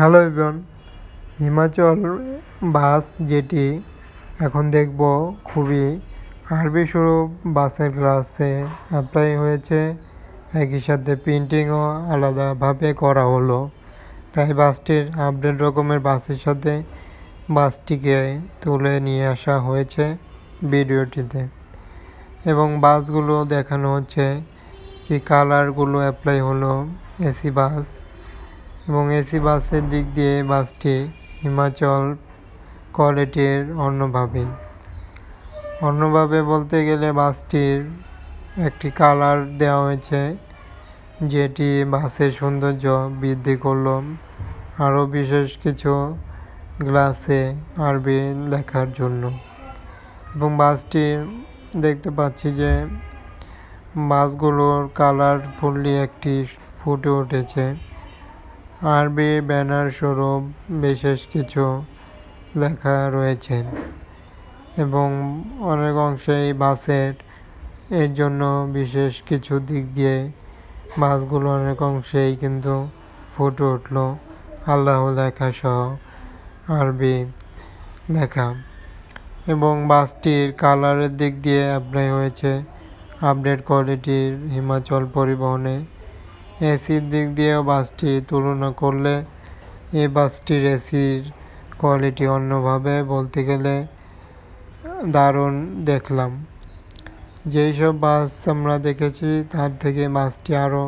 Hello everyone, Himachal বাস যেটি এখন দেখব খুবই আরবি স্বরূপ বাসের ক্লাসে অ্যাপ্লাই হয়েছে। একই সাথে প্রিন্টিংও আলাদাভাবে করা হলো। তাই বাসটির আপডেট রকমের বাসের সাথে বাসটিকে তুলে নিয়ে আসা হয়েছে ভিডিওটিতে। এবং বাসগুলো দেখানো হচ্ছে কি কালারগুলো অ্যাপ্লাই হলো এসি বাস। এবং এসি বাসের দিক দিয়ে বাসটি হিমাচল কোয়ালিটির অন্যভাবে। অন্যভাবে বলতে গেলে বাসটির একটি কালার দেওয়া হয়েছে, যেটি বাসের সৌন্দর্য বৃদ্ধি করল। আরও বিশেষ কিছু গ্লাসে আরবি লেখার জন্য। এবং বাসটি দেখতে পাচ্ছি যে বাসগুলোর কালার ফুললি একটি ফুটে উঠেছে। আরবি ব্যানার স্বরূপ বিশেষ কিছু লেখা রয়েছে এবং অনেক অংশে এই বাসের, এর জন্য বিশেষ কিছু দিক দিয়ে বাসগুলো অনেক অংশেই কিন্তু ফুটে উঠল। আল্লাহ লেখা সহ আরবি লেখা। এবং বাসটির কালারের দিক দিয়ে অ্যাপ্লাই হয়েছে। আপডেট কোয়ালিটির হিমাচল পরিবহনে এসির দিক দিয়েও বাসটি তুলনা করলে এই বাসটির এসির কোয়ালিটি অন্যভাবে বলতে গেলে দারুণ দেখলাম। যেই সব বাস আমরা দেখেছি, তার থেকে বাসটি আরও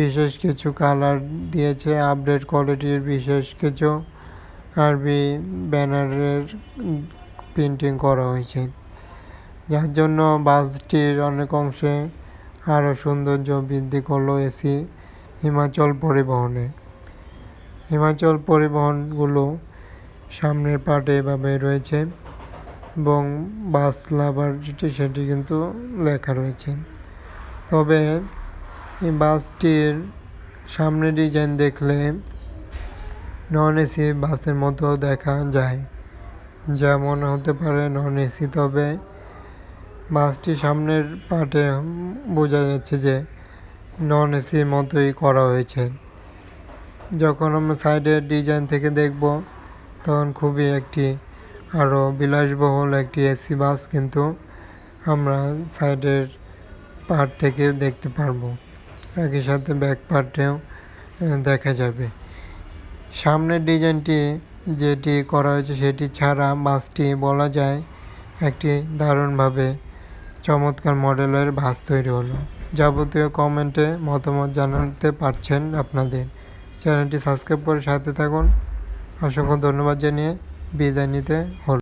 বিশেষ কিছু কালার দিয়েছে আপডেট কোয়ালিটির বিশেষ কিছু আরবি ব্যানারের প্রিন্টিং করা হয়েছে। যার জন্য বাসটির অনেক অংশে আরও সৌন্দর্য বৃদ্ধি করল এসি হিমাচল পরিবহনে। হিমাচল পরিবহনগুলো সামনের পার্টে এভাবে রয়েছে এবং বাস লাভার যেটি, সেটি কিন্তু লেখা রয়েছে। তবে এই বাসটির সামনে ডিজাইন দেখলে নন এসি বাসের মতো দেখা যায় যেমন হতে পারে নন এসি তবে বাসটি সামনের পার্টে বোঝা যাচ্ছে যে নন এসির মতোই করা হয়েছে। যখন আমরা সাইডের ডিজাইন থেকে দেখব, তখন খুবই একটি আরও বিলাসবহুল একটি এসি বাস কিন্তু আমরা সাইডের পার্ট থেকে দেখতে পারব। একই সাথে ব্যাক পার্টেও দেখা যাবে। সামনের ডিজাইনটি যেটি করা হয়েছে সেটি ছাড়া বাসটি বলা যায় একটি দারুণভাবে চমৎকার মডেলের ভাস তৈরি হলো। যাবতীয় কমেন্টে মতামত জানাতে পারছেন আপনাদের। চ্যানেলটি সাবস্ক্রাইব করে সাথে থাকুন। অসংখ্য ধন্যবাদ জানিয়ে বিদায় নিতে হল